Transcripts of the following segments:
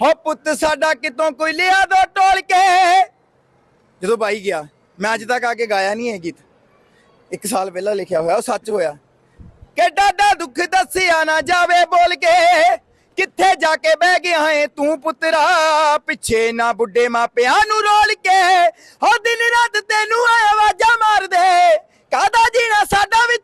ਹੋ ਪੁੱਤ ਸਾਡਾ ਕਿਤੋਂ ਕੋਈ ਲਿਆ ਦੋ ਟੋਲ ਕੇ ਜਦੋਂ ਬਾਈ ਗਿਆ, ਮੈਂ ਅੱਜ ਤੱਕ ਆ ਕੇ ਗਾਇਆ ਨਹੀਂ ਇਹ ਗੀਤ। ਇੱਕ ਸਾਲ ਪਹਿਲਾਂ ਲਿਖਿਆ ਹੋਇਆ, ਉਹ ਸੱਚ ਹੋਇਆ। ਕਿ ਡਾਡਾ ਦੁੱਖ ਦੱਸਿਆ ਨਾ ਜਾਵੇ ਬੋਲ ਕੇ, ਕਿੱਥੇ ਜਾ ਕੇ ਬਹਿ ਗਿਆ ਏ ਤੂੰ ਪੁੱਤਰਾ? ਪਿੱਛੇ ਨਾ ਬੁੱਢੇ ਮਾਪਿਆਂ ਨੂੰ ਰੋਲ ਕੇ ਹੋ ਦਿਨ ਰਾਤ ਤੈਨੂੰ ਆਵਾਜ਼ਾਂ ਮਾਰਦੇ। ਕਾਦਾ ਜੀਣਾ ਸਾਡਾ ਵੀ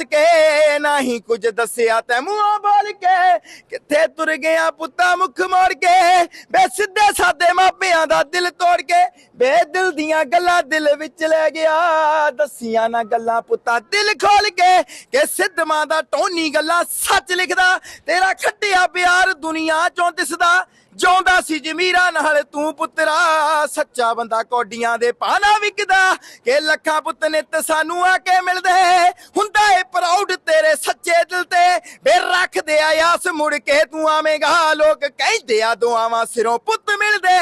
ਗਿਆ ਕੇ ਨਾ ਹੀ ਕੁਝ ਦੱਸਿਆ ਤੈ ਮੂੰਹੋਂ ਬੋਲ ਕੇ। ਕਿੱਥੇ ਤੁਰ ਗਿਆ ਪੁੱਤਾ ਮੁਖ ਮੋੜ ਕੇ? ਵੇ ਸਿੱਧੇ ਸਾਦੇ ਮਾਪਿਆਂ ਦਾ ਦਿਲ ਤੋੜ ਕੇ। ਬੇ ਦਿਲ ਦੀਆਂ ਗੱਲਾਂ ਦਿਲ ਵਿੱਚ ਲੈ ਗਿਆ। ਦੱਸੀਆਂ ਨਾ ਗੱਲਾਂ ਪੁੱਤਾ ਦਿਲ ਖੋਲ ਕੇ। ਕਿ ਸਿੱਧਮਾਂ ਦਾ ਟੋਨੀ ਗੱਲਾਂ ਸੱਚ ਲਿਖਦਾ। ਤੇਰਾ ਖੱਟਿਆ ਪਿਆਰ ਦੁਨੀਆ ਚੋਂ ਦਿਸਦਾ। ਜਿਉਂਦਾ ਸੀ ਜਮੀਰਾ ਨਾਲ, ਤੂੰ ਪੁੱਤਰਾ, ਸੱਚਾ ਬੰਦਾ ਕੋਡੀਆਂ ਦੇ ਪਾਣਾ ਵਿਕਦਾ। ਕਿ ਲੱਖਾਂ ਪੁੱਤ ਨੇ ਤੇ ਸਾਨੂੰ ਆ ਕੇ ਮਿਲਦੇ, ਹੁੰਦਾ ਏ ਪ੍ਰਾਊਡ ਤੇਰੇ ਸੱਚੇ ਦਿਲ ਤੇ। ਬੇ ਰੱਖਦੇ ਆ ਆਸ ਮੁੜ ਕੇ ਤੂੰ ਆਵੇਂਗਾ। ਲੋਕ ਕਹਿੰਦੇ ਆ ਦੁਆਵਾਂ ਸਿਰੋਂ ਪੁੱਤ ਮਿਲਦੇ।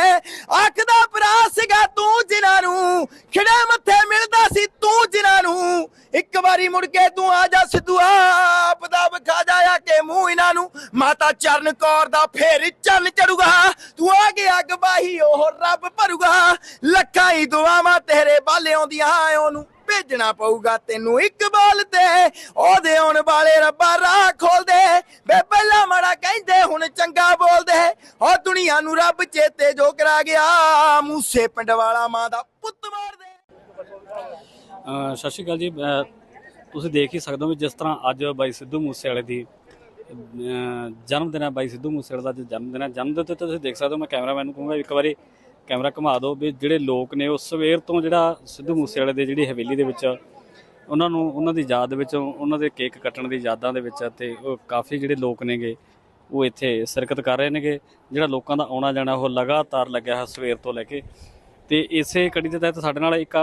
ਆਖਦਾ ਭਰਾ ਸੀਗਾ ਤੂੰ ਜਿਨ੍ਹਾਂ ਨੂੰ ਖਿੜੇ ਮੱਥੇ ਮਿਲਦਾ ਸੀ ਤੂੰ ਜਿਨ੍ਹਾਂ ਨੂੰ। ਇੱਕ ਵਾਰੀ ਮੁੜ ਕੇ ਤੂੰ ਆ ਜਾ ਸਿੱਧੂ, ਆਪ ਦਾ ਵਿਖਾ ਜਾਇਆ ਕਿ ਮੂੰਹ ਇਹਨਾਂ ਨੂੰ। ਮਾਤਾ ਚਰਨ ਕੌਰ ਦਾ ਫੇਰ ਚੰਨ ਚੜੂਗਾ। ਤੂੰ ਆ ਗਿਆ ਗਵਾਹੀ ਉਹ ਰੱਬ ਭਰੂਗਾ। ਲੱਖਾਂ ਹੀ ਦੁਆਵਾਂ ਤੇਰੇ ਬਾਲੇ ਆਉਂਦੀਆਂ ਉਹਨੂੰ ਭੇਜਣਾ ਪਊਗਾ ਤੈਨੂੰ ਇੱਕ ਤੇ। ਉਹਦੇ ਆਉਣ ਵਾਲੇ ਰੱਬਾ ਰਾਹ ਖੋਲ ਦੇ ਵੇ ਪਹਿਲਾਂ ਮਾੜਾ ਕਹਿੰਦੇ, ਹੁਣ ਚੰਗਾ ਬੋਲਦੇ। ਉਹ ਦੁਨੀਆ ਨੂੰ ਰੱਬ ਚੇਤੇ ਜੋ ਕਰਾ ਗਿਆ, ਮੂਸੇ ਪਿੰਡ ਵਾਲਾ ਮਾਂ ਦਾ ਪੁੱਤ ਮਾਰ ਦੇ ਸਤਿ ਸ਼੍ਰੀ ਅਕਾਲ ਜੀ। ਤੁਸੀਂ ਦੇਖ ਹੀ ਸਕਦੇ ਹੋ ਵੀ ਜਿਸ ਤਰ੍ਹਾਂ ਅੱਜ ਬਾਈ ਸਿੱਧੂ ਮੂਸੇਵਾਲੇ ਦੀ ਜਨਮ ਦਿਨ ਹੈ। ਬਾਈ ਸਿੱਧੂ ਮੂਸੇਵਾਲੇ ਦਾ ਜਨਮ ਦਿਨ ਹੈ। ਜਨਮ ਦਿਨ ਤੇ ਤੁਸੀਂ ਦੇਖ ਸਕਦੇ ਹੋ, ਮੈਂ ਕੈਮਰਾਮੈਨ ਨੂੰ ਕਹੂੰਗਾ ਇੱਕ ਵਾਰੀ ਕੈਮਰਾ ਘੁਮਾ ਦਿਓ ਵੀ ਜਿਹੜੇ ਲੋਕ ਨੇ ਉਹ ਸਵੇਰ ਤੋਂ ਜਿਹੜਾ ਸਿੱਧੂ ਮੂਸੇਵਾਲੇ ਦੇ ਜਿਹੜੀ ਹਵੇਲੀ ਦੇ ਵਿੱਚ ਉਹਨਾਂ ਨੂੰ ਉਹਨਾਂ ਦੀ ਯਾਦ ਵਿੱਚ ਉਹਨਾਂ ਦੇ ਕੇਕ ਕੱਟਣ ਦੀ ਯਾਦਾਂ ਦੇ ਵਿੱਚ ਤੇ ਉਹ ਕਾਫੀ ਜਿਹੜੇ ਲੋਕ ਨੇਗੇ ਉਹ ਇੱਥੇ ਸ਼ਿਰਕਤ ਕਰ ਰਹੇ ਨੇਗੇ। ਜਿਹੜਾ ਲੋਕਾਂ ਦਾ ਆਉਣਾ ਜਾਣਾ ਉਹ ਲਗਾਤਾਰ ਲੱਗਿਆ ਹੈ ਸਵੇਰ ਤੋਂ ਲੈ ਕੇ। ਤੇ ਇਸੇ ਕੜੀ ਦੇ ਤਹਿਤ ਸਾਡੇ ਨਾਲ ਇੱਕ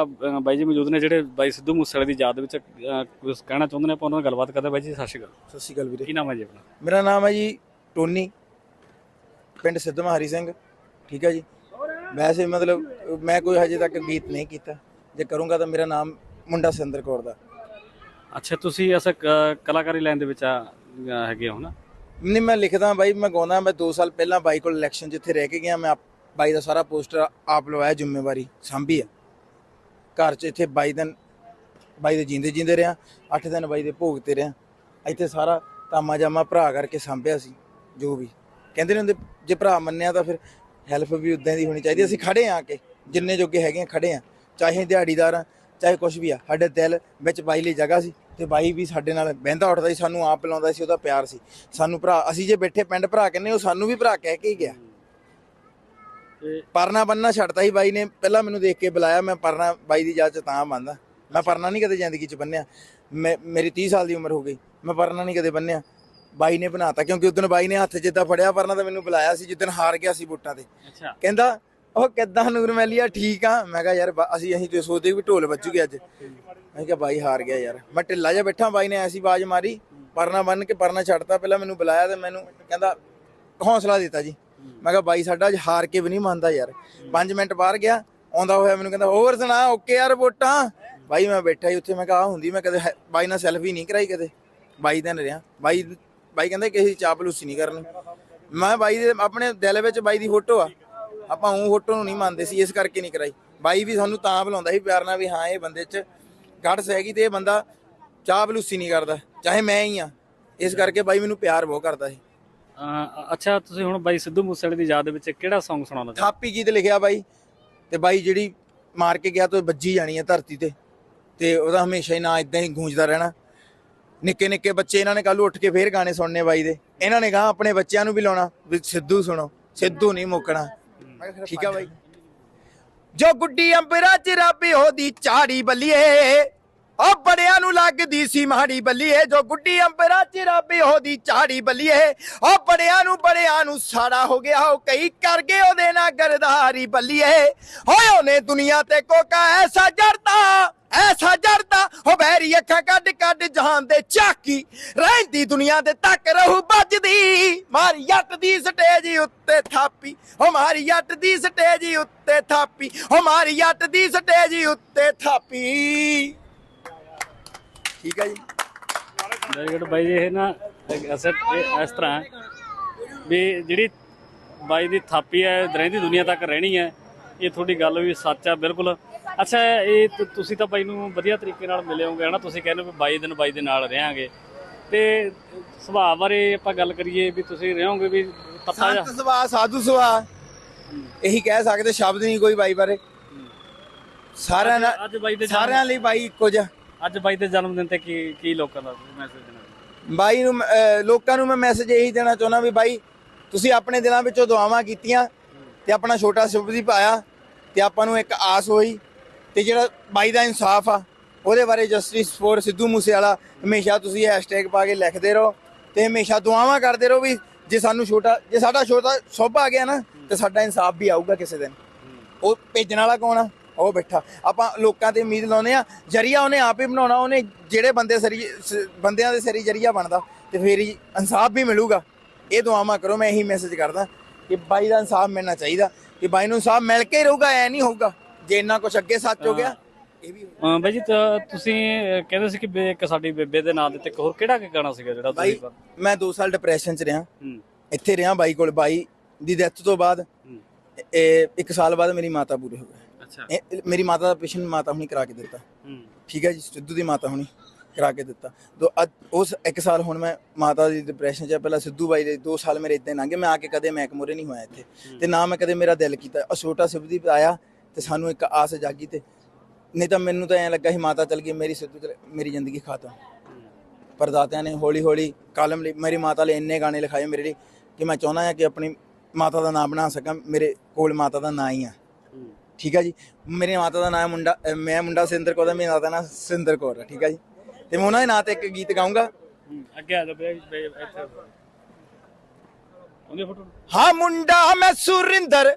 ਬਾਈ ਜੀ ਮੌਜੂਦ ਨੇ ਜਿਹੜੇ ਬਾਈ ਸਿੱਧੂ ਮੂਸੇਵਾਲੇ ਦੀ ਯਾਦ ਵਿੱਚ ਕੁਝ ਕਹਿਣਾ ਚਾਹੁੰਦੇ ਨੇ ਆਪਾਂ ਉਹਨਾਂ ਨਾਲ ਗੱਲਬਾਤ ਕਰਦੇ। ਬਾਈ ਜੀ ਸਤਿ ਸ਼੍ਰੀ ਅਕਾਲ। ਸਤਿ ਸ਼੍ਰੀ ਅਕਾਲ ਵੀਰੇ। ਕੀ ਨਾਮ ਹੈ ਜੀ ਆਪਣਾ? ਮੇਰਾ ਨਾਮ ਹੈ ਜੀ ਟੋਨੀ ਪਿੰਡ ਸਿੱਧਵਾਂ ਹਰੀ ਸਿੰਘ। ਠੀਕ ਹੈ ਜੀ? ਵੈਸੇ ਮਤਲਬ ਮੈਂ ਕੋਈ ਹਜੇ ਤੱਕ ਗੀਤ ਨਹੀਂ ਕੀਤਾ। ਜੇ ਕਰੂੰਗਾ ਤਾਂ ਮੇਰਾ ਨਾਮ ਮੁੰਡਾ ਸਿੰਦਰ ਕੌਰ ਦਾ। ਅੱਛਾ ਤੁਸੀਂ ਅਸ ਕਲਾਕਾਰੀ ਲਾਈਨ ਦੇ ਵਿੱਚ ਆ ਹੈਗੇ ਹੋ ਨਾ? ਨਹੀਂ ਮੈਂ ਲਿਖਦਾ ਬਾਈ ਮੈਂ ਗਾਉਂਦਾ ਮੈਂ 2 ਸਾਲ ਪਹਿਲਾਂ ਬਾਈ ਕੋਲ ਇਲੈਕਸ਼ਨ ਜਿੱਥੇ ਰਹਿ ਕੇ ਗਿਆ ਮੈਂ ਆਪ- ਬਾਈ ਦਾ ਸਾਰਾ ਪੋਸਟਰ ਆਪ ਲਵਾਇਆ ਜ਼ਿੰਮੇਵਾਰੀ ਸਾਂਭੀ ਆ। ਘਰ 'ਚ ਇੱਥੇ ਬਾਈ ਦਿਨ ਬਾਈ ਦੇ ਜਿੰਦੇ ਜਿੰਦੇ ਰਿਆਂ 8 ਦਿਨ ਬਾਈ ਦੇ ਭੋਗ ਤੇ ਰਿਆਂ ਇੱਥੇ ਸਾਰਾ ਤਾਮਾ ਜਾਮਾ ਭਰਾ ਕਰਕੇ ਸਾਂਭਿਆ ਸੀ ਜੋ ਵੀ। ਕਹਿੰਦੇ ਨੇ ਹੁੰਦੇ ਜੇ ਭਰਾ ਮੰਨਿਆ ਤਾਂ ਫਿਰ ਹੈਲਪ ਵੀ ਉਦਾਂ ਦੀ ਹੋਣੀ ਚਾਹੀਦੀ ਅਸੀਂ ਖੜੇ ਆ ਕੇ ਜਿੰਨੇ ਜੋਗੇ ਹੈਗੇ ਆ ਖੜੇ ਆ ਚਾਹੇ ਦਿਹਾੜੀਦਾਰ ਆ ਚਾਹੇ ਕੁਝ ਵੀ ਆ ਸਾਡੇ ਦਿਲ ਵਿੱਚ ਬਾਈ ਲਈ ਜਗ੍ਹਾ ਸੀ ਤੇ ਬਾਈ ਵੀ ਸਾਡੇ ਨਾਲ ਬਹਿੰਦਾ ਉੱਠਦਾ ਸੀ ਸਾਨੂੰ ਆਪ ਬੁਲਾਉਂਦਾ ਸੀ ਉਹਦਾ ਪਿਆਰ ਸੀ। ਸਾਨੂੰ ਭਰਾ ਅਸੀਂ ਜੇ ਬੈਠੇ ਪਿੰਡ ਭਰਾ ਕਹਿੰਦੇ ਉਹ ਸਾਨੂੰ ਵੀ ਭਰਾ ਕਹਿ ਕੇ ਹੀ ਗਿਆ। ਪਰਨਾ ਬੰਨਣਾ ਛੱਡਤਾ ਸੀ ਬਾਈ ਨੇ ਪਹਿਲਾਂ ਮੈਨੂੰ ਦੇਖ ਕੇ ਬੁਲਾਇਆ ਮੈਂ ਪਰਨਾ ਬਾਈ ਦੀ ਇਜਾਜ਼ਤ ਤਾਂ ਬੰਨਦਾ ਮੈਂ ਪਰਨਾ ਨਹੀਂ ਕਦੇ ਜ਼ਿੰਦਗੀ 'ਚ ਬੰਨਿਆ ਮੇਰੀ 30 ਸਾਲ ਦੀ ਉਮਰ ਹੋ ਗਈ ਮੈਂ ਪਰਨਾ ਨਹੀਂ ਕਦੇ ਬੰਨਿਆ ਬਾਈ ਨੇ ਬਣਾਤਾ ਕਿਉਂਕਿ ਉਦੋਂ ਬਾਈ ਨੇ ਹੱਥ ਜਿੱਦਾਂ ਫੜਿਆ ਪਰਨਾ ਤਾਂ ਮੈਨੂੰ ਬੁਲਾਇਆ ਸੀ ਜਿੱਦਣ ਹਾਰ ਗਿਆ ਸੀ ਵੋਟਾਂ ਤੇ। ਅੱਛਾ। ਕਹਿੰਦਾ ਉਹ ਕਿੱਦਾਂ ਨੂਰ ਮੈਲੀਆ ਠੀਕ ਆ? ਮੈਂ ਕਿਹਾ ਯਾਰ ਬ- ਅਸੀਂ ਅਸੀਂ ਤੇ ਸੋਚਦੇ ਵੀ ਢੋਲ ਵੱਜੂਗੇ ਅੱਜ। ਮੈਂ ਕਿਹਾ ਬਾਈ ਹਾਰ ਗਿਆ ਯਾਰ। ਮੈਂ ਢਿੱਲਾ ਜਿਹਾ ਬੈਠਾ ਬਾਈ ਨੇ ਐਸੀ ਆਵਾਜ਼ ਮਾਰੀ ਪਰਨਾ ਬੰਨ ਕੇ ਪਰਨਾ ਛੱਡਤਾ ਪਹਿਲਾਂ ਮੈਨੂੰ ਬੁਲਾਇਆ ਤੇ ਮੈਨੂੰ ਕਹਿੰਦਾ ਹੌਸਲਾ ਦਿੱਤਾ ਜੀ। ਮੈਂ ਕਿਹਾ ਬਾਈ ਸਾਡਾ ਅੱਜ ਹਾਰ ਕੇ ਵੀ ਨਹੀਂ ਮੰਨਦਾ ਯਾਰ। 5 ਮਿੰਟ ਬਾਹਰ ਗਿਆ ਆਉਂਦਾ ਹੋਇਆ ਮੈਨੂੰ ਕਹਿੰਦਾ ਹੋਰ ਸੁਣਾ ਓਕੇ ਯਾਰ ਵੋਟਾਂ? ਬਾਈ ਮੈਂ ਬੈਠਾ ਹੀ ਉੱਥੇ ਮੈਂ ਕਿਹਾ ਆਹ ਹੁੰਦੀ ਮੈਂ ਕਦੇ ਹੈ- ਬਾਈ ਨਾਲ ਸੈਲਫੀ ਨਹੀਂ ਕਰਾਈ ਕਦੇ। ਬਾਈ ਦਿਨ ਰਿਹਾ। ਬਾਈ ਬਾਈ ਕਹਿੰਦਾ ਕਿਸੇ ਦੀ ਚਾਪਲੂਸੀ ਨਹੀਂ ਕਰਨੀ। ਮੈਂ ਬਾਈ ਦੇ ਆਪਣੇ ਦਿਲ ਵਿੱਚ ਬਾਈ ਦੀ ਫੋਟੋ ਆ। ਆਪਾਂ ਉਹ ਫੋਟੋ ਨੂੰ ਨਹੀਂ ਮੰਨਦੇ ਸੀ ਇਸ ਕਰਕੇ ਨਹੀਂ ਕਰਾਈ। ਬਾਈ ਵੀ ਸਾਨੂੰ ਤਾਂ ਬੁਲਾਉਂਦਾ ਸੀ ਪਿਆਰ ਨਾਲ ਵੀ ਹਾਂ ਇਹ ਬੰਦੇ 'ਚ ਗੜਸ ਹੈਗੀ ਤੇ ਇਹ ਬੰਦਾ ਚਾਪਲੂਸੀ ਨਹੀਂ ਕਰਦਾ ਚਾਹੇ ਮੈਂ ਹੀ ਆ। ਇਸ ਕਰਕੇ ਬਾਈ ਮੈਨੂੰ ਪਿਆਰ ਬਹੁਤ ਕਰਦਾ ਸੀ। ਅ, ਅੱਛਾ ਤੁਸੀਂ ਹੁਣ ਬਾਈ ਸਿੱਧੂ ਮੂਸੇਵਾਲੇ ਦੀ ਯਾਦ ਵਿੱਚ ਕਿਹੜਾ Song ਸੁਣਾਉਣਾ ਚਾਹੁੰਦੇ ਥਾਪੀ ਗੀਤ ਲਿਖਿਆ ਬਾਈ ਤੇ ਬਾਈ ਜਿਹੜੀ ਮਾਰ ਕੇ ਗਿਆ ਤਾਂ ਵੱਜੀ ਜਾਣੀ ਹੈ ਧਰਤੀ ਤੇ। ਤੇ ਉਹਦਾ ਹਮੇਸ਼ਾ ਹੀ ਨਾਂ ਇਦਾਂ ਹੀ ਗੂੰਜਦਾ ਰਹਿਣਾ। ਨਿੱਕੇ ਨਿੱਕੇ ਬੱਚੇ ਇਹਨਾਂ ਨੇ ਕੱਲ ਉੱਠ ਕੇ ਫੇਰ ਗਾਣੇ ਸੁਣਨੇ ਬਾਈ ਦੇ। ਇਹਨਾਂ ਨੇ ਕਹਾ ਆਪਣੇ ਬੱਚਿਆਂ ਨੂੰ ਵੀ ਲਾਉਣਾ, ਵੀ ਸਿੱਧੂ ਸੁਣੋ, ਸਿੱਧੂ ਨਹੀਂ ਮੁੱਕਣਾ। ਠੀਕ ਆ ਬਾਈ। ਜੋ ਗੁੱਡੀ ਅੰਬਰਾਂ ਚ ਰੱਬ ਉਹਦੀ ਚਾੜੀ ਬੱਲੀਏ ਉਹ ਬੜਿਆਂ ਨੂੰ ਲੱਗਦੀ ਸੀ ਮਾੜੀ ਬੱਲੀਏ ਜੋ ਗੁੱਡੀ ਅੰਬਰਾਂ ਚ ਰੱਬ ਉਹਦੀ ਝਾੜੀ ਬੱਲੀਏ ਉਹ ਬੜਿਆਂ ਨੂੰ ਬੜਿਆਂ ਨੂੰ ਸਾੜਾ ਹੋ ਗਿਆ, ਉਹ ਕਈ ਕਰ ਗਏ ਉਹਦੇ ਨਾਲ ਗਰਦਾਰੀ ਬੱਲੀਏ ਹੋਏ ਉਹਨੇ ਦੁਨੀਆ ਤੇ ਕੋਕਾ ਐਸਾ ਜੜਦਾ ਐਸਾ ਜੜਦਾ ਹੋ ਬੈਰੀ ਅੱਖਾਂ ਕੱਢ ਕੱਢ ਜਹਾਨ ਦੇ ਝਾਕੀ ਰਹਿੰਦੀ ਦੁਨੀਆ ਦੇ ਤੱਕ ਰਹੂ ਵੱਜਦੀ, ਮਾਰੀ ਜੱਟ ਦੀ ਸਟੇਜ ਉੱਤੇ ਥਾਪੀ। ਹੋ ਮਾਰੀ ਜੱਟ ਦੀ ਸਟੇਜ ਉੱਤੇ ਥਾਪੀ ਹੋ ਮਾਰੀ ਜੱਟ ਦੀ ਸਟੇਜ ਉੱਤੇ ਥਾਪੀ। ਠੀਕ ਹੈ ਜੀ। ਵੈਰੀ ਗੁੱਡ ਬਾਈ ਜੀ ਇਹ ਨਾ ਅਸਰ ਇਸ ਤਰ੍ਹਾਂ ਹੈ ਵੀ ਜਿਹੜੀ ਬਾਈ ਦੀ ਥਾਪੀ ਹੈ ਰਹਿੰਦੀ ਦੁਨੀਆ ਤੱਕ ਰਹਿਣੀ ਹੈ ਇਹ ਤੁਹਾਡੀ ਗੱਲ ਵੀ ਸੱਚ ਆ ਬਿਲਕੁਲ। ਅੱਛਾ ਇਹ ਤੁਸੀਂ ਤਾਂ ਬਾਈ ਨੂੰ ਵਧੀਆ ਤਰੀਕੇ ਨਾਲ ਮਿਲੇ ਹੋਗੇ ਹਨਾ? ਤੁਸੀਂ ਕਹਿੰਦੇ ਵੀ ਬਾਈ ਦਿਨ ਬਾਈ ਦੇ ਨਾਲ ਰਹਾਂਗੇ। ਤੇ ਸੁਭਾਅ ਬਾਰੇ ਆਪਾਂ ਗੱਲ ਕਰੀਏ ਵੀ ਤੁਸੀਂ ਰਹੋਗੇ ਵੀ ਪਤਾ ਜਾ ਸੰਤ ਸਵਾ ਸਾਧੂ ਸਵਾ ਇਹੀ ਕਹਿ ਸਕਦੇ ਸ਼ਬਦ ਨਹੀਂ ਕੋਈ ਬਾਈ ਬਾਰੇ। ਸਾਰਿਆਂ ਨਾਲ ਸਾਰਿਆਂ ਲਈ ਬਾਈ ਇੱਕੋ ਜਿਹਾ। ਅੱਜ ਬਾਈ ਦੇ ਜਨਮ ਦਿਨ ਤੇ ਕੀ ਕੀ ਲੋਕਾਂ ਦਾ ਮੈਸੇਜ ਦੇਣਾ? ਬਾਈ ਨੂੰ ਅਹ, ਲੋਕਾਂ ਨੂੰ ਮੈਂ ਮੈਸੇਜ ਇਹੀ ਦੇਣਾ ਚਾਹੁੰਦਾ ਵੀ ਬਾਈ, ਤੁਸੀਂ ਆਪਣੇ ਦਿਲਾਂ ਵਿੱਚੋਂ ਦੁਆਵਾਂ ਕੀਤੀਆਂ ਤੇ ਆਪਣਾ ਛੋਟਾ ਸ਼ੁਭਦੀਪ ਆਇਆ ਤੇ ਆਪਾਂ ਨੂੰ ਇੱਕ ਆਸ ਹੋਈ ਤੇ ਜਿਹੜਾ ਬਾਈ ਦਾ ਇਨਸਾਫ ਆ, ਉਹਦੇ ਬਾਰੇ ਜਸਟਿਸ ਫੋਰ ਸਿੱਧੂ ਮੂਸੇਵਾਲਾ ਹਮੇਸ਼ਾ ਤੁਸੀਂ ਹੈਸ਼ਟੈਗ ਪਾ ਕੇ ਲਿਖਦੇ ਰਹੋ ਤੇ ਹਮੇਸ਼ਾ ਦੁਆਵਾਂ ਕਰਦੇ ਰਹੋ ਵੀ ਜੇ ਸਾਨੂੰ ਛੋਟਾ, ਜੇ ਸਾਡਾ ਛੋਟਾ ਸ਼ੁਭ ਆ ਗਿਆ ਨਾ ਤੇ ਸਾਡਾ ਇਨਸਾਫ ਵੀ ਆਊਗਾ ਕਿਸੇ ਦਿਨ। ਉਹ ਭੇਜਣ ਵਾਲਾ ਕੌਣ ਆ? ਉਹ ਬੈਠਾ। ਆਪਾਂ ਲੋਕਾਂ ਤੇ ਉਮੀਦ ਲਾਉਂਦੇ ਆ ਜਰੀਆ ਉਹਨੇ ਆਪ ਹੀ ਬਣਾਉਣਾ ਉਹਨੇ ਜਿਹੜੇ ਬੰਦੇ ਸਰੀ ਬੰਦਿਆਂ ਦੇ ਸਰੀ ਜਰੀਆ ਬਣਦਾ ਤੇ ਫੇਰ ਹੀ ਇਨਸਾਫ ਵੀ ਮਿਲੂਗਾ। ਇਹ ਦੁਆਵਾਂ ਕਰੋ ਮੈਂ ਇਹੀ ਮੈਸੇਜ ਕਰਦਾ ਕਿ ਬਾਈ ਦਾ ਇਨਸਾਫ ਮਿਲਣਾ ਚਾਹੀਦਾ ਕਿ ਬਾਈ ਨੂੰ ਇਨਸਾਫ ਮਿਲ ਕੇ ਹੀ ਰਹੂਗਾ ਐ ਨਹੀਂ ਹੋਊਗਾ। ਜੇ ਇੰਨਾ ਕੁਝ ਅੱਗੇ ਸੱਚ ਹੋ ਗਿਆ ਇਹ ਵੀ ਅਹ ਬਾਈ ਜੀ ਤੁਸੀਂ ਕਹਿੰਦੇ ਸੀ ਕਿ ਇੱਕ ਸਾਡੀ ਬੇਬੇ ਦੇ ਨਾਂ ਦੇ ਤੇ ਇੱਕ ਹੋਰ ਕਿਹੜਾ ਕਿ ਗਾਣਾ ਸੀਗਾ ਜਿਹੜਾ ਬਾਈ ਤੁਸੀਂ ਮੈਂ 2 ਸਾਲ ਡਿਪਰੈਸ਼ਨ ਚ ਰਿਹਾ। ਹੂੰ। ਇੱਥੇ ਰਿਹਾ ਬਾਈ ਕੋਲ ਬਾਈ ਦੀ ਡੈਥ ਤੋਂ ਬਾਅਦ। ਹੂੰ। ਇਹ ਇੱਕ ਸਾਲ ਬਾਅਦ ਮੇਰੀ ਮਾਤਾ ਪੂਰੇ ਹੋ ਗਏ। ਅੱਛਾ। ਇਹ ਮੇਰੀ ਮਾਤਾ ਦਾ ਆਪਰੇਸ਼ਨ ਮਾਤਾ ਹੁਣੀ ਕਰਾ ਕੇ ਦਿੱਤਾ। ਹੂੰ। ਠੀਕ ਹੈ ਜੀ ਸਿੱਧੂ ਦੀ ਮਾਤਾ ਹੁਣੀ ਕਰਾ ਕੇ ਦਿੱਤਾ। ਤੋ ਅੱਜ ਉਸ ਇੱਕ ਸਾਲ ਹੁਣ ਮੈਂ ਮਾਤਾ ਦੀ ਡਿਪਰੈਸ਼ਨ ਚ ਆ। ਪਹਿਲਾਂ ਸਿੱਧੂ ਬਾਈ ਦੇ 2 ਸਾਲ ਮੇਰੇ ਇਦਾਂ ਲੰਘੇ ਮੈਂ ਆ ਕੇ ਕਦੇ ਮੈਂ ਮੋਰੇ ਨਹੀਂ ਹੋਇਆ ਇੱਥੇ। ਤੇ ਨਾ ਮੈਂ ਕਦੇ ਮੇਰਾ ਦਿਲ ਕੀਤਾ। ਉਹ ਛੋਟਾ ਸਿੱਧੂ ਆਇਆ ਤੇ ਸਾਨੂੰ ਇੱਕ ਆਸ ਜਾਗੀ ਤੇ ਨਹੀਂ ਤਾਂ ਮੈਨੂੰ ਤਾਂ ਐਂ ਲੱਗਾ ਸੀ ਮਾਤਾ ਚਲ ਗਈ ਮੇਰੀ ਸਿੱਧੂ ਚਲ ਮੇਰੀ ਜ਼ਿੰਦਗੀ ਖਾਤਮ। ਪਰ ਦਾਤਿਆਂ ਨੇ ਹੌਲੀ ਹੌਲੀ ਕਾਲਮ ਲਈ ਮੇਰੀ ਮਾਤਾ ਲਈ ਇੰਨੇ ਗਾਣੇ ਲਿਖਾਏ ਮੇਰੇ ਲਈ ਕਿ ਮੈਂ ਚਾਹੁੰਦਾ ਹਾਂ ਕਿ ਆਪਣੀ ਮਾਤਾ ਦਾ ਨਾਮ ਬਣਾ ਸਕਾਂ ਮੇਰੇ ਕੋਲ ਮਾਤਾ ਦਾ ਨਾਂ ਹੀ ਆ। ਠੀਕ ਹੈ ਜੀ? ਮੇਰੀ ਮਾਤਾ ਦਾ ਨਾਮ ਮੁੰਡਾ ਮੈਂ ਮੁੰਡਾ ਸਿੰਦਰ ਕੌਰ ਦਾ ਮੇਰੀ ਮਾਤਾ ਦਾ ਨਾਮ ਸਿੰਦਰ ਕੌਰ ਹੈ ਠੀਕ ਹੈ ਜੀ? ਤੇ ਮੈਂ ਉਹਨਾਂ ਦੇ ਨਾਂ ਤੇ ਇੱਕ ਗੀਤ ਗਾਉਂਗਾ ਅੱਗੇ ਆ ਜਾ ਬੇ ਬੇ- ਇੱਥੇ ਉਹਦੀ ਫੋਟੋ। ਹਾਂ ਮੁੰਡਾ ਮੈਂ ਸੁਰਿੰਦਰ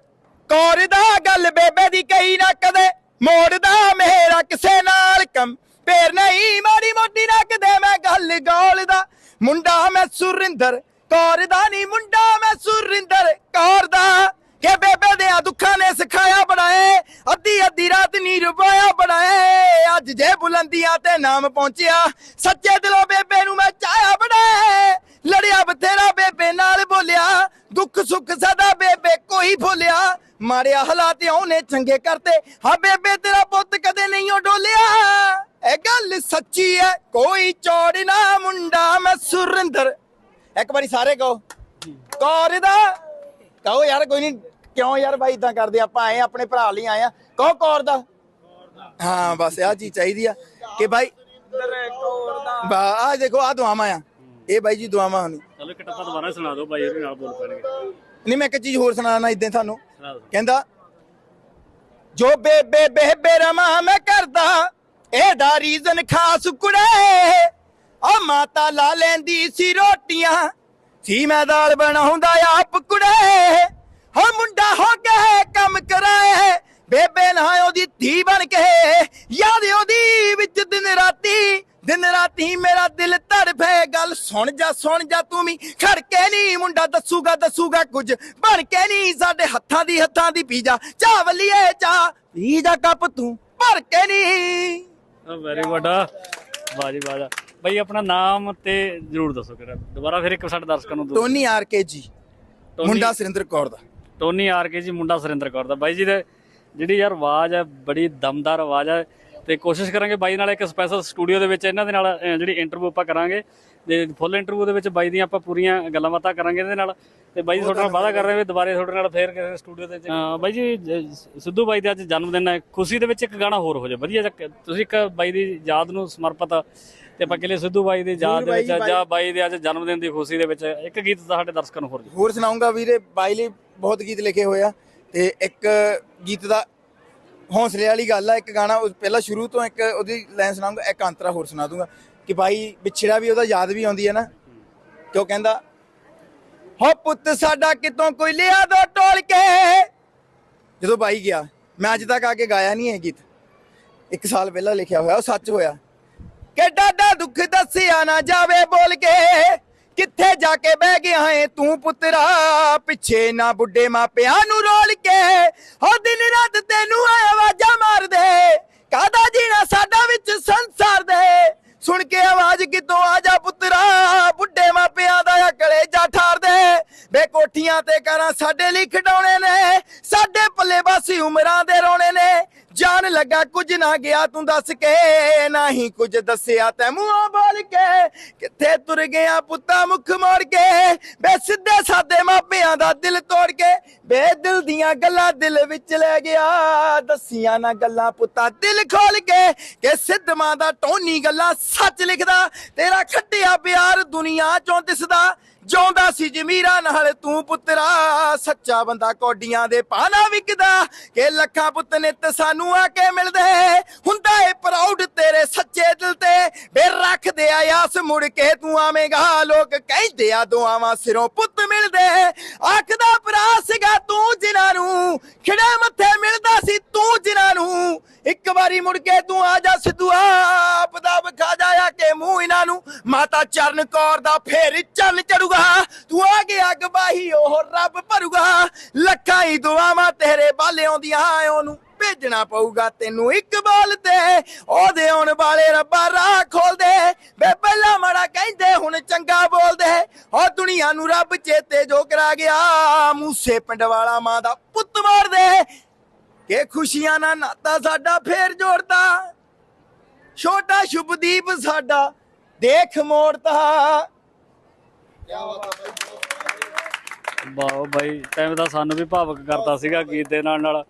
ਕੌਰ ਦਾ ਗੱਲ ਬੇਬੇ ਦੀ ਕਈ ਨਾ ਕਦੇ ਮੋੜਦਾ ਮੇਰਾ ਕਿਸੇ ਨਾਲ ਕੰਮ ਪੇਰ ਨਹੀਂ ਮਾੜੀ ਮੋਟੀ ਨਾ ਕਦੇ ਮੈਂ ਗੱਲ ਗੋਲਦਾ। ਮੁੰਡਾ ਮੈਂ ਸੁਰਿੰਦਰ ਕੌਰ ਦਾ ਨਹੀਂ ਮੁੰਡਾ ਮੈਂ ਸੁਰਿੰਦਰ ਕੌਰ ਦਾ। ਕਿ ਬੇਬੇ ਦੇ ਦੁੱਖਾਂ ਨੇ ਸਿਖਾਇਆ ਬਣਾਏ। ਅੱਧੀ ਅੱਧੀ ਰਾਤ ਨੀ ਰੁਪਾਇਆ ਬਣਾਏ। ਅੱਜ ਜੇ ਬੁਲੰਦੀਆਂ ਤੇ ਨਾਮ ਪਹੁੰਚਿਆ। ਸੱਚੇ ਦਿਲੋਂ ਬੇਬੇ ਨੂੰ ਮੈਂ ਚਾਹਿਆ ਬਣਾਏ। ਲੜਿਆ ਬਥੇਰਾ ਬੇਬੇ ਨਾਲ ਬੋਲਿਆ। ਦੁੱਖ ਸੁੱਖ ਸਦਾ ਬੇਬੇ ਕੋਈ ਭੁੱਲਿਆ। ਮਾਰਿਆ ਹਾਲਾਤ ਉਹਨੇ ਚੰਗੇ ਕਰਤੇ। ਹਾਂ ਬੇਬੇ ਤੇਰਾ ਪੁੱਤ ਕਦੇ ਨਹੀਂ ਓ ਡੋਲਿਆ। ਇਹ ਗੱਲ ਸੱਚੀ ਹੈ ਕੋਈ ਚੋੜ ਨਾ ਮੁੰਡਾ। ਮੈਂ ਸੁਰਿੰਦਰ। ਇੱਕ ਵਾਰੀ ਸਾਰੇ ਕਹੋ। ਕੌਰ ਦਾ। ਕਹੋ ਯਾਰ ਕੋਈ ਨਹੀਂ ਕਿਉਂ ਯਾਰ ਬਾਈ ਇਦਾਂ ਕਰਦੇ ਆਪਾਂ ਆਏ ਆ, ਆਪਣੇ ਭਰਾ ਲਈ ਆਏ ਆ ਕਹੋ ਕੌਰ ਦਾ। ਹਾਂ ਬਸ ਆਹ ਚੀਜ਼ ਚਾਹੀਦੀ ਆ ਕਿ ਬਾਈ ਬਾ ਆ ਦੇਖੋ ਆ ਦੁਆਵਾਂ ਆ। ਇਹ ਬਾਈ ਜੀ ਦੁਆਵਾਂ ਹਨ ਚਲੋ ਇੱਕ ਟੱਪਾ ਦੁਬਾਰਾ ਸੁਣਾ ਦਿਓ ਬਾਈ ਉਹਦੇ ਨਾਲ ਬੋਲ ਪੈਣਗੇ। ਨਹੀਂ ਮੈਂ ਇੱਕ ਚੀਜ਼ ਹੋਰ ਸੁਣਾਣਾ ਇਦਾਂ ਤੁਹਾਨੂੰ। ਕਹਿੰਦਾ ਜੋ ਬੇਬੇ ਬੇਬੇ ਰਮਾ ਮੈਂ ਕਰਦਾ ਇਹਦਾ ਰੀਜ਼ਨ ਖਾਸ ਕੁੜੇ। ਆ ਮਾਤਾ ਲਾ ਲੈਂਦੀ ਸੀ ਰੋਟੀਆਂ। ਸੀ ਮੈਂ ਦਾਲ ਬਣਾਉਂਦਾ ਆਪ ਕੁੜੇ। ਹੋ ਮੁੰਡਾ ਹੋ ਕੇ ਕੰਮ ਕਰਾਏ ਬੇਬੇ ਨਾ ਉਹਦੀ ਧੀ ਬਣ ਕੇ ਯਾਦ ਉਹਦੀ ਵਿੱਚ ਦਿਨ ਰਾਤੀ ਦਿਨ ਰਾਤੀ ਮੇਰਾ ਦਿਲ ਧੜਫੇ ਗੱਲ ਸੁਣ ਜਾ ਸੁਣ ਜਾ ਤੂੰ ਵੀ। ਖੜ ਕੇ ਨਹੀਂ ਮੁੰਡਾ ਦੱਸੂਗਾ ਦੱਸੂਗਾ ਕੁਝ। ਬਣ ਕੇ ਨਹੀਂ ਸਾਡੇ ਹੱਥਾਂ ਦੀ ਹੱਥਾਂ ਦੀ ਪੀਜਾ। ਚਾਹ ਵੱਲੀਏ ਚਾਹ ਪੀਜਾ ਕੱਪ ਤੂੰ। ਭਰ ਕੇ ਨਹੀਂ। ਵੈਰੀ ਗੁੱਡ ਬਾਜੀ ਬਾਜਾ ਬਾਈ ਆਪਣਾ ਨਾਮ ਤੇ ਜਰੂਰ ਦੱਸੋ ਕਿਹੜਾ। ਦੁਬਾਰਾ ਫਿਰ ਇੱਕ ਸਾਡੇ ਦਰਸ਼ਕਾਂ ਨੂੰ ਟੋਨੀ ਆਰ ਕੇ ਜੀ। ਮੁੰਡਾ ਸੁਰਿੰਦਰ ਕੌਰ ਦਾ। ਟੋਨੀ ਆਰ ਕੇ ਜੀ ਮੁੰਡਾ ਸੁਰਿੰਦਰ ਕੌਰ ਦਾ। ਬਾਈ ਜੀ ਦੇ ਜਿਹੜੀ ਯਾਰ ਆਵਾਜ਼ ਹੈ, ਬੜੀ ਦਮਦਾਰ ਆਵਾਜ਼ ਹੈ ਤੇ ਕੋਸ਼ਿਸ਼ ਕਰਾਂਗੇ ਬਾਈ ਨਾਲ ਇੱਕ ਸਪੈਸ਼ਲ ਸਟੂਡੀਓ ਦੇ ਵਿੱਚ ਇਹਨਾਂ ਦੇ ਨਾਲ ਜਿਹੜੀ ਇੰਟਰਵਿਊ ਆਪਾਂ ਕਰਾਂਗੇ ਤੇ ਫੁੱਲ ਇੰਟਰਵਿਊ ਦੇ ਵਿੱਚ ਬਾਈ ਦੀਆਂ ਆਪਾਂ ਪੂਰੀਆਂ ਗੱਲਾਂ ਬਾਤਾਂ ਕਰਾਂਗੇ ਇਹਦੇ ਨਾਲ ਤੇ ਬਾਈ ਤੁਹਾਡੇ ਨਾਲ ਵਾਅਦਾ ਕਰ ਰਹੇ ਵੀ ਦੁਬਾਰੇ ਤੁਹਾਡੇ ਨਾਲ ਫੇਰ ਕਿਸੇ ਸਟੂਡੀਓ 'ਤੇ ਬਾਈ ਜੀ ਸਿੱਧੂ ਬਾਈ ਦਾ ਅੱਜ ਜਨਮ ਦਿਨ ਹੈ। ਖੁਸ਼ੀ ਦੇ ਵਿੱਚ ਇੱਕ ਗਾਣਾ ਹੋਰ ਹੋ ਜਾਏ ਵਧੀਆ ਜਿਹਾ ਤੁਸੀਂ ਇੱਕ ਬਾਈ ਦੀ ਯਾਦ ਨੂੰ ਸਮਰਪਿਤ ਤੇ ਆਪਾਂ ਕਿਲੇ ਸਿੱਧੂ ਬਾਈ ਦੀ ਯਾਦ ਦੇ ਬਾਈ ਵਿੱਚ ਜੀ, ਬਾਈ- ਜਾਂ ਬਾਈ ਦੇ ਅੱਜ ਜਨਮ ਦਿਨ ਦੀ ਖੁਸ਼ੀ ਦੇ ਵਿੱਚ ਇੱਕ ਗੀਤ ਸਾਡੇ ਦਰਸ਼ਕਾਂ ਨੂੰ ਹੋਰ ਜੀ। ਹੋਰ ਸੁਣਾਉਂਗਾ ਵੀਰੇ ਬਾਈ ਲਈ ਬਹੁਤ ਗੀਤ ਲਿਖੇ ਹੋਏ ਆ ਤੇ ਇੱਕ ਗੀਤ ਦਾ ਹੌਸਲੇ ਵਾਲੀ ਗੱਲ ਆ ਇੱਕ ਗਾਣਾ ਪਹਿਲਾਂ ਸ਼ੁਰੂ ਤੋਂ ਇੱਕ ਉਹਦੀ ਲਾਈਨ ਸੁਣਾਉਂਗਾ ਇੱਕ ਅੰਤਰਾ ਹੋਰ ਸੁਣਾ ਦੂੰਗਾ ਕਿ ਭਾਈ ਵਿਛੜਾ ਵੀ ਉਹਦਾ ਯਾਦ ਵੀ ਆਉਂਦੀ ਹੈ ਨਾ ਕਿ ਉਹ ਕਹਿੰਦਾ ਹੋ ਪੁੱਤ ਸਾਡਾ ਕਿਤੋਂ ਕੋਈ ਲਿਆ ਦੋ ਟੋਲ ਕੇ ਜਦੋਂ ਬਾਈ ਗਿਆ ਮੈਂ ਅੱਜ ਤੱਕ ਆ ਕੇ ਗਾਇਆ ਨਹੀਂ ਇਹ ਗੀਤ। ਇੱਕ ਸਾਲ ਪਹਿਲਾਂ ਲਿਖਿਆ ਹੋਇਆ ਉਹ ਸੱਚ ਹੋਇਆ। ਕਿ ਡਾਡਾ ਦੁੱਖ ਦੱਸਿਆ ਨਾ ਜਾਵੇ ਬੋਲ ਕੇ। ਕਿੱਥੇ ਜਾ ਕੇ ਬਹਿ ਗਿਆ ਏ ਤੂੰ ਪੁੱਤਰਾ? ਪਿੱਛੇ ਨਾ ਬੁੱਢੇ ਮਾਪਿਆਂ ਨੂੰ ਰੋਲ ਕੇ। ਹੋ ਦਿਨ ਰਾਤ ਤੈਨੂੰ ਆਵਾਜ਼ਾਂ ਮਾਰਦੇ। ਕਾਦਾ ਜੀਣਾ ਸਾਡਾ ਵਿੱਚ ਸੰਸਾਰ ਦੇ। ਸੁਣ ਕੇ ਆਵਾਜ਼ ਕਿਤੋਂ ਆ ਜਾ ਪੁੱਤਰਾ? ਬੁੱਢੇ ਮਾਪਿਆਂ ਦਾ ਆ ਕਲੇਜਾ ਠਾਰ ਦੇ ਕੋਠੀਆਂ ਤੇ ਕਰਾਂ ਸਾਡੇ ਲਈ ਖਡਾਉਣੇ ਨੇ। ਸਾਡੇ ਪੱਲੇ ਬਾਸੀ ਉਮਰਾਂ ਦੇ ਰੋਣੇ ਨੇ। ਜਾਣ ਲੱਗਾ ਕੁਝ ਨਾ ਗਿਆ, ਤੂੰ ਦੱਸ ਕੇ ਨਹੀਂ ਕੁਝ ਦੱਸਿਆ ਤੈ ਮੂੰਹੋਂ ਬੋਲ ਕੇ। ਕਿੱਥੇ ਤੁਰ ਗਿਆ ਪੁੱਤਾ ਮੁਖ ਮੋੜ ਕੇ? ਬੇ ਸਿੱਧੇ ਸਾਦੇ ਮਾਪਿਆਂ ਦਾ ਦਿਲ ਤੋੜ ਕੇ। ਬੇ ਦਿਲ ਦੀਆਂ ਗੱਲਾਂ ਦਿਲ ਵਿੱਚ ਲੈ ਗਿਆ। ਦੱਸੀਆਂ ਨਾ ਗੱਲਾਂ ਪੁੱਤਾ ਦਿਲ ਖੋਲ ਕੇ। ਕਿ ਸਿੱਧਮਾਂ ਦਾ ਟੋਨੀ ਗੱਲਾਂ ਸੱਚ ਲਿਖਦਾ। ਤੇਰਾ ਖੱਟਿਆ ਪਿਆਰ ਦੁਨੀਆ ਚੋਂ ਦਿਸਦਾ। ਜਿਉਂਦਾ ਸੀ ਜਮੀਰਾ ਨਾਲ, ਤੂੰ ਪੁੱਤਰਾ, ਸੱਚਾ ਬੰਦਾ ਕੋਡੀਆਂ ਦੇ ਪਾਣਾ ਵਿਕਦਾ। ਕਿ ਲੱਖਾਂ ਪੁੱਤ ਨਿੱਤ ਸਾਨੂੰ ਆ ਕੇ ਮਿਲਦੇ। ਹੁੰਦਾ ਏ ਪ੍ਰਾਊਡ ਤੇਰੇ ਸੱਚੇ ਦਿਲ ਤੇ। ਬੇ ਰੱਖਦੇ ਆ ਆਸ ਮੁੜ ਕੇ, ਤੂੰ ਆਵੇਂਗਾ ਲੋਕ ਕਹਿੰਦੇ ਆ ਦੁਆਵਾਂ ਸਿਰੋਂ ਪੁੱਤ ਮਿਲਦੇ। ਆਖਦਾ ਭਰਾ ਸੀਗਾ ਤੂੰ ਜਿਨ੍ਹਾਂ ਨੂੰ, ਖਿੜੇ ਮੱਥੇ ਮਿਲਦਾ ਸੀ ਤੂੰ ਜਿਨ੍ਹਾਂ ਨੂੰ। ਇੱਕ ਵਾਰੀ ਮੁੜ ਕੇ ਤੂੰ ਆ ਜਾ ਸਿੱਧੂ, ਆਪ ਦਾ ਵਿਖਾ ਜਾਇਆ ਕਿ ਮੂੰਹ ਇਹਨਾਂ ਨੂੰ। ਮਾਤਾ ਚਰਨ ਕੌਰ ਦਾ ਫੇਰ ਚੰਨ ਚੜੂਗਾ। ਤੂੰ ਆ ਗਿਆ ਗਵਾਹੀ ਉਹ ਰੱਬ ਭਰੂਗਾ। ਲੱਖਾਂ ਹੀ ਦੁਆਵਾਂ ਤੇਰੇ ਬਾਲੇ ਆਉਂਦੀਆਂ, ਉਹਨੂੰ ਭੇਜਣਾ ਪਊਗਾ ਤੈਨੂੰ ਇੱਕ ਬੋਲ ਤੇ। ਉਹਦੇ ਆਉਣ ਵਾਲੇ ਰੱਬਾ ਰਾਹ ਖੋਲ ਦੇ ਵੇ ਪਹਿਲਾਂ ਮਾੜਾ ਕਹਿੰਦੇ, ਹੁਣ ਚੰਗਾ ਬੋਲਦੇ। ਉਹ ਦੁਨੀਆ ਨੂੰ ਰੱਬ ਚੇਤੇ ਜੋ ਕਰਾ ਗਿਆ, ਮੂਸੇ ਪਿੰਡ ਵਾਲਾ ਮਾਂ ਦਾ ਪੁੱਤ ਮਾਰ ਦੇ ਕਿ ਖੁਸ਼ੀਆਂ ਨਾਲ ਨਾਤਾ ਸਾਡਾ ਫੇਰ ਜੋੜਦਾ। ਛੋਟਾ ਸ਼ੁਭਦੀਪ ਸਾਡਾ ਦੇਖ ਮੋੜਦਾ ਵਾਹ ਬਾਈ। ਟਾਈਮ ਦਾ ਸਾਨੂੰ ਵੀ ਭਾਵਕ ਕਰਦਾ ਸੀਗਾ ਗੀਤ ਦੇ ਨਾਲ ਨਾਲ।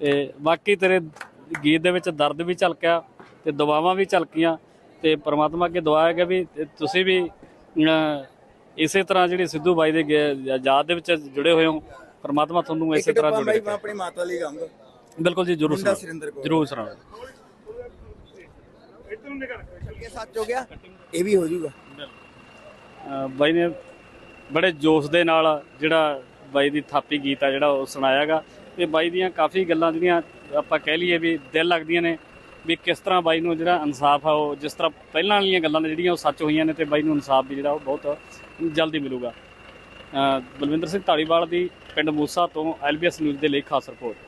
ਤੇ ਬਾਕੀ ਤੇਰੇ ਗੀਤ ਦੇ ਵਿੱਚ ਦਰਦ ਵੀ ਝਲਕਿਆ ਤੇ ਦੁਆਵਾਂ ਵੀ ਝਲਕੀਆਂ ਤੇ ਪ੍ਰਮਾਤਮਾ ਅੱਗੇ ਦੁਆ ਹੈ ਕਿ ਵੀ ਤੁਸੀਂ ਵੀ ਇਸੇ ਤਰ੍ਹਾਂ ਜਿਹੜੀ ਸਿੱਧੂ ਬਾਈ ਦੇ ਯਾਦ ਦੇ ਵਿੱਚ ਜੁੜੇ ਹੋਏ ਹੋ ਪ੍ਰਮਾਤਮਾ ਤੁਹਾਨੂੰ ਇਸੇ ਤਰ੍ਹਾਂ ਜੁੜੇ ਮੈਂ ਆਪਣੀ ਮਾਤਾ ਲਈ ਗਾਉਂਗਾ ਬਿਲਕੁਲ ਜੀ ਜਰੂਰ ਸੁਣਾਓ। ਜਰੂਰ ਸੁਣਾਓ। ਇਹ ਸੱਚ ਹੋ ਗਿਆ? ਇਹ ਵੀ ਹੋ ਜਾਊਗਾ। ਅਹ ਬਾਈ ਨੇ ਬੜੇ ਜੋਸ਼ ਦੇ ਨਾਲ ਜਿਹੜਾ ਬਾਈ ਦੀ ਥਾਪੀ ਗੀਤ ਆ ਜਿਹੜਾ ਉਹ ਸੁਣਾਇਆਗਾ। ਤੇ ਬਾਈ ਦੀਆਂ ਕਾਫੀ ਗੱਲਾਂ ਜਿਹੜੀਆਂ ਆਪਾਂ ਕਹਿ ਲਈਏ ਵੀ ਦਿਲ ਲੱਗਦੀਆਂ ਨੇ ਵੀ ਕਿਸ ਤਰ੍ਹਾਂ ਬਾਈ ਨੂੰ ਜਿਹੜਾ ਇਨਸਾਫ ਆ ਉਹ ਜਿਸ ਤਰ੍ਹਾਂ ਪਹਿਲਾਂ ਵਾਲੀਆਂ ਗੱਲਾਂ ਨੇ ਜਿਹੜੀਆਂ ਉਹ ਸੱਚ ਹੋਈਆਂ ਨੇ ਤੇ ਬਾਈ ਨੂੰ ਇਨਸਾਫ ਵੀ ਜਿਹੜਾ ਉਹ ਬਹੁਤ ਜਲਦੀ ਮਿਲੂਗਾ। ਬਲਵਿੰਦਰ ਸਿੰਘ ਢਾਲੀਵਾਲ ਦੀ ਪਿੰਡ ਮੂਸਾ ਤੋਂ ਐਲਬੀਐਸ ਨਿਊਜ਼ ਦੇ ਲਈ ਖਾਸ ਰਿਪੋਰਟ।